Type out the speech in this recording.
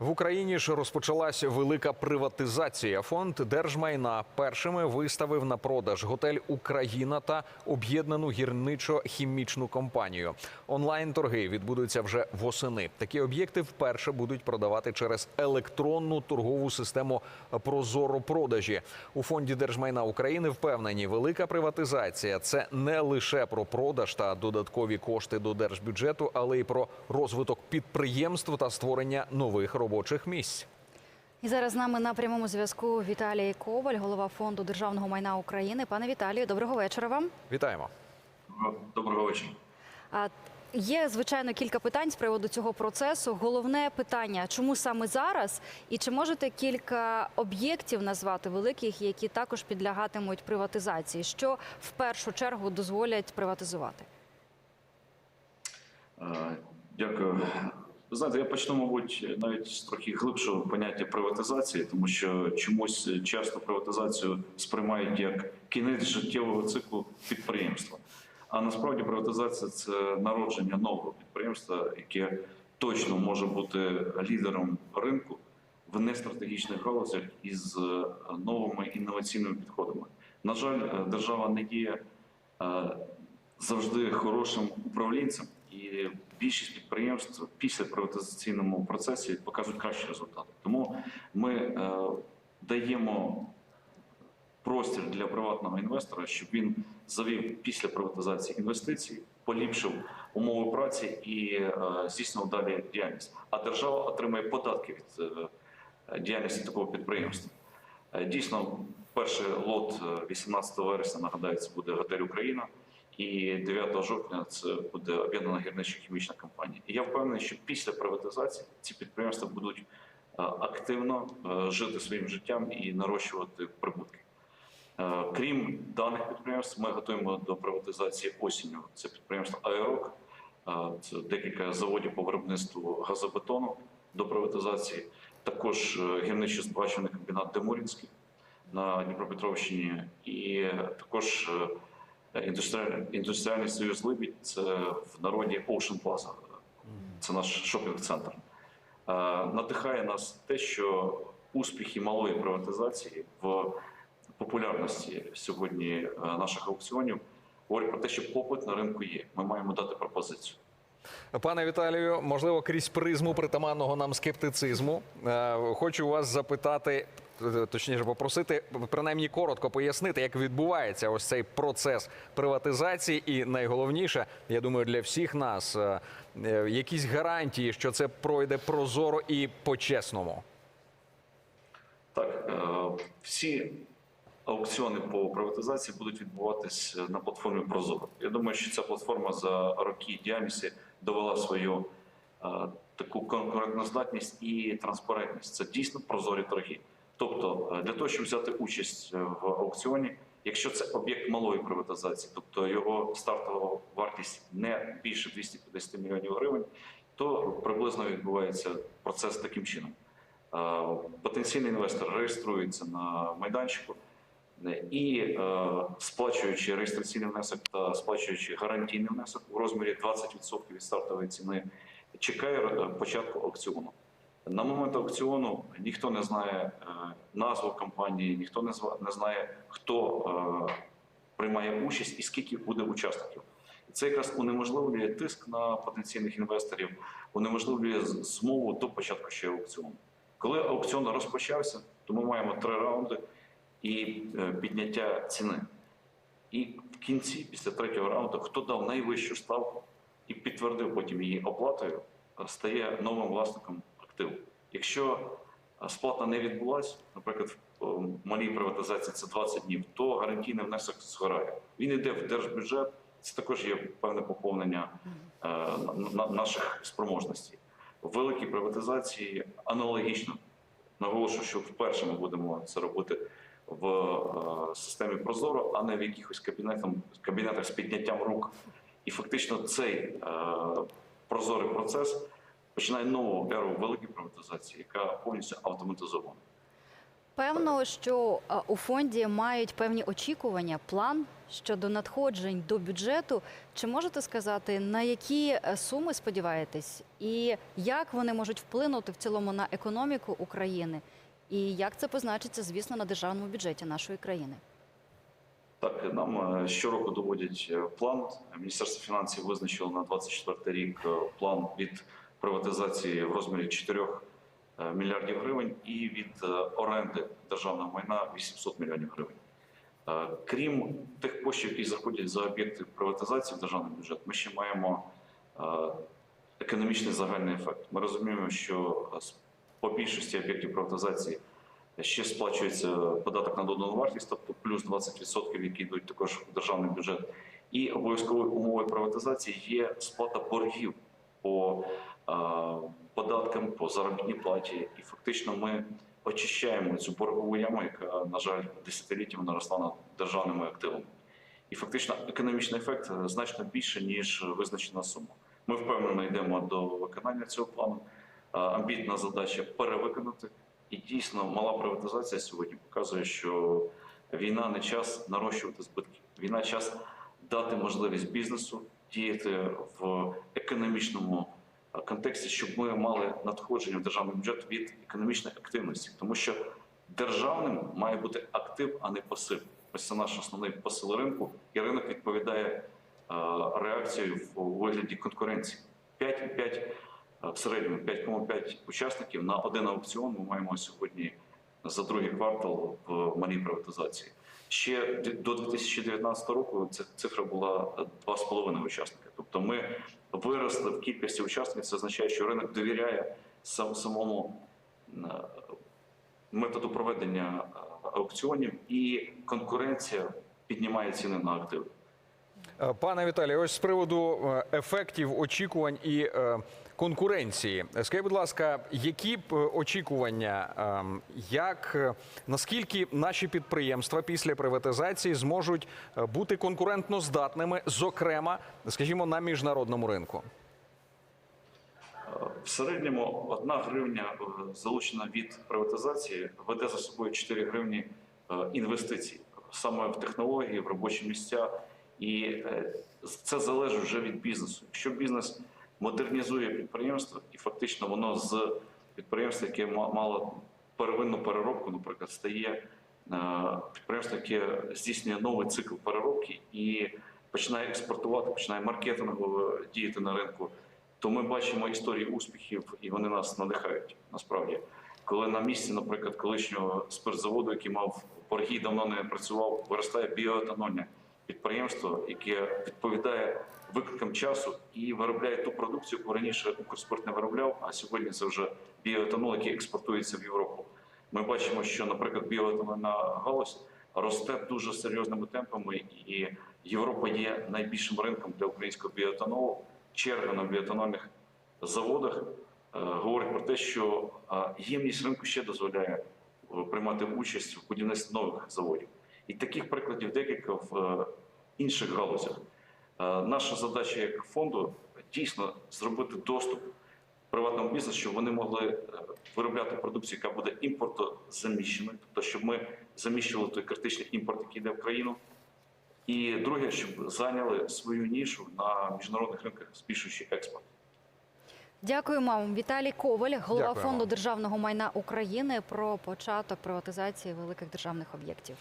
В Україні ж розпочалася велика приватизація. Фонд держмайна першими виставив на продаж готель Україна та об'єднану гірничо-хімічну компанію. Онлайн торги відбудуться вже восени. Такі об'єкти вперше будуть продавати через електронну торгову систему Прозоро продажі. У фонді держмайна України впевнені, велика приватизація це не лише про продаж та додаткові кошти до держбюджету, але й про розвиток підприємств та створення нових робочих місць. І зараз з нами на прямому зв'язку Віталій Коваль, голова фонду державного майна України. Пане Віталію, доброго вечора вам. Вітаємо. Доброго вечора. Є звичайно кілька питань з приводу цього процесу. Головне питання: чому саме зараз? І чи можете кілька об'єктів назвати великих, які також підлягатимуть приватизації? Що в першу чергу дозволять приватизувати? Е, Дякую. Ви знаєте, я почну, мабуть, навіть з трохи глибшого поняття приватизації, тому що чомусь часто приватизацію сприймають як кінець життєвого циклу підприємства. А насправді приватизація це народження нового підприємства, яке точно може бути лідером ринку в нестратегічних галузях із е, новими інноваційними підходами. На жаль, е, держава не є е, завжди хорошим управлінцем, і більшість підприємств після приватизаційному процесі покажуть кращі результати. Тому ми е, даємо простір для приватного інвестора, щоб він завів після приватизації інвестиції, поліпшив умови праці і е, здійснив далі діяльність. А держава отримає податки від е, діяльності такого підприємства. Дійсно, перший лот е, 18 вересня нагадаю, це буде готель Україна. І 9 жовтня це буде об'єднана гірничо-хімічна компанія. І я впевнений, що після приватизації ці підприємства будуть е, активно е, жити своїм життям і нарощувати прибутки. Е, Крім даних підприємств, ми готуємо до приватизації осінню. Це підприємство Аерок, це декілька заводів по виробництву газобетону до приватизації. Також е, гірничо-збагачувальний комбінат Демурінський на Дніпропетровщині, і також індустріальний, індустріальний союз Либідь це в народі Ocean Plaza. Це наш шопінг-центр. Е, Надихає нас те, що успіхи малої приватизації в популярності сьогодні е, наших аукціонів говорять про те, що попит на ринку є. Ми маємо дати пропозицію. Пане Віталію, можливо, крізь призму притаманного нам скептицизму. е, Хочу вас запитати, е, точніше, попросити принаймні коротко пояснити, як відбувається ось цей процес приватизації, і найголовніше, я думаю, для всіх нас е, е, якісь гарантії, що це пройде прозоро і по-чесному. Так, е, всі аукціони по приватизації будуть відбуватись на платформі Прозоро. Я думаю, що ця платформа за роки діяльності довела свою е, таку конкурентноздатність і транспарентність. Це дійсно прозорі торги. Тобто, е, для того, щоб взяти участь е, в аукціоні, якщо це об'єкт малої приватизації, тобто його стартова вартість не більше 250 мільйонів гривень, то приблизно відбувається процес таким чином. Е, Потенційний інвестор реєструється на майданчику і, сплачуючи реєстраційний внесок та сплачуючи гарантійний внесок у розмірі 20% від стартової ціни, чекає початку аукціону. На момент аукціону ніхто не знає е, назву компанії, ніхто не знає, хто е, приймає участь і скільки буде учасників. Це якраз унеможливлює тиск на потенційних інвесторів, унеможливлює змову до початку ще аукціону. Коли аукціон розпочався, то ми маємо три раунди і е, підняття ціни. І в кінці, після третього раунду, хто дав найвищу ставку і підтвердив потім її оплатою, стає новим власником активу. Якщо сплата не відбулася, наприклад, в е, малій приватизації це 20 днів, то гарантійний внесок згорає. Він йде в держбюджет. Це також є певне поповнення е, на- на- наших спроможностей. В великій приватизації аналогічно наголошую, що вперше ми будемо це робити в е, системі Прозоро, а не в якихось кабінетах, кабінетах з підняттям рук. І фактично цей е, прозорий процес починає нову еру великої приватизації, яка повністю автоматизована. Певно, що е, у фонді мають певні очікування, план щодо надходжень до бюджету. Чи можете сказати, на які е, суми сподіваєтесь, і як вони можуть вплинути в цілому на економіку України? І як це позначиться, звісно, на державному бюджеті нашої країни? Так, нам е, щороку доводять план. Міністерство фінансів визначило на 24 рік план від приватизації в розмірі 4 е, мільярдів гривень і від е, оренди державного майна 800 мільйонів гривень. Е, Крім тих коштів, які заходять за об'єкти приватизації в державний бюджет, ми ще маємо економічний загальний ефект. Ми розуміємо, що по більшості об'єктів приватизації ще сплачується податок на додану вартість, тобто плюс 20%, які йдуть також в державний бюджет. І обов'язковою умовою приватизації є сплата боргів по податкам, по заробітній платі. І фактично ми очищаємо цю боргову яму, яка, на жаль, десятиліттями наросла над державними активами. І фактично економічний ефект е, значно більше, ніж визначена сума. Ми впевнено йдемо до виконання цього плану. Е, Амбітна задача перевиконати. І дійсно мала приватизація сьогодні показує, що війна не час нарощувати збитки. Війна час дати можливість бізнесу діяти в економічному е, контексті, щоб ми мали надходження в державний бюджет від економічної активності, тому що державним має бути актив, а не пасив. Ось це наш основний посил ринку, і ринок відповідає е, реакцією в вигляді конкуренції. 5,5 е, в середньому 5,5 учасників на один аукціон ми маємо сьогодні за другий квартал в малій приватизації. Ще до 2019 року ця цифра була 2,5 учасника. Тобто ми виросли в кількості учасників. Це означає, що ринок довіряє сам самому е, методу проведення е, аукціонів, і конкуренція піднімає ціни на активи. Е, Пане Віталію, ось з приводу е, ефектів, очікувань і е, конкуренції. Скажіть, будь ласка, які б очікування, ем, як наскільки наші підприємства після приватизації зможуть бути конкурентно здатними, зокрема, скажімо, на міжнародному ринку? В середньому одна гривня залучена від приватизації веде за собою 4 гривні інвестицій саме в технології, в робочі місця. І е, це залежить вже від бізнесу. Якщо бізнес модернізує підприємство, і фактично воно з підприємства, яке мало первинну переробку, наприклад, стає е, підприємство, яке здійснює новий цикл переробки і починає експортувати, починає маркетингово діяти на ринку то ми бачимо історії успіхів, і вони нас надихають насправді. Коли на місці, наприклад, колишнього спиртзаводу, який мав борги, давно не працював, виростає біоетанольне підприємство, яке відповідає викликам часу і виробляє ту продукцію, яку раніше Укрспирт не виробляв, а сьогодні це вже біоетанол, який експортується в Європу. Ми бачимо, що, наприклад, біоетанольна галузь росте дуже серйозними темпами, і Європа є найбільшим ринком для українського біоетанолу черга на біотональних заводах е, говорить про те, що е, ємність ринку ще дозволяє е, приймати участь в будівництві нових заводів. І таких прикладів декілька в е, інших галузях. Е, Наша задача як фонду дійсно зробити доступ приватному бізнесу, щоб вони могли е, виробляти продукцію, яка буде імпортозаміщеною, тобто щоб ми заміщували той критичний імпорт, який йде в країну. І друге, щоб зайняли свою нішу на міжнародних ринках, збільшуючи експорт. Дякую вам. Віталій Коваль, голова Дякуємо. фонду державного майна України, про початок приватизації великих державних об'єктів.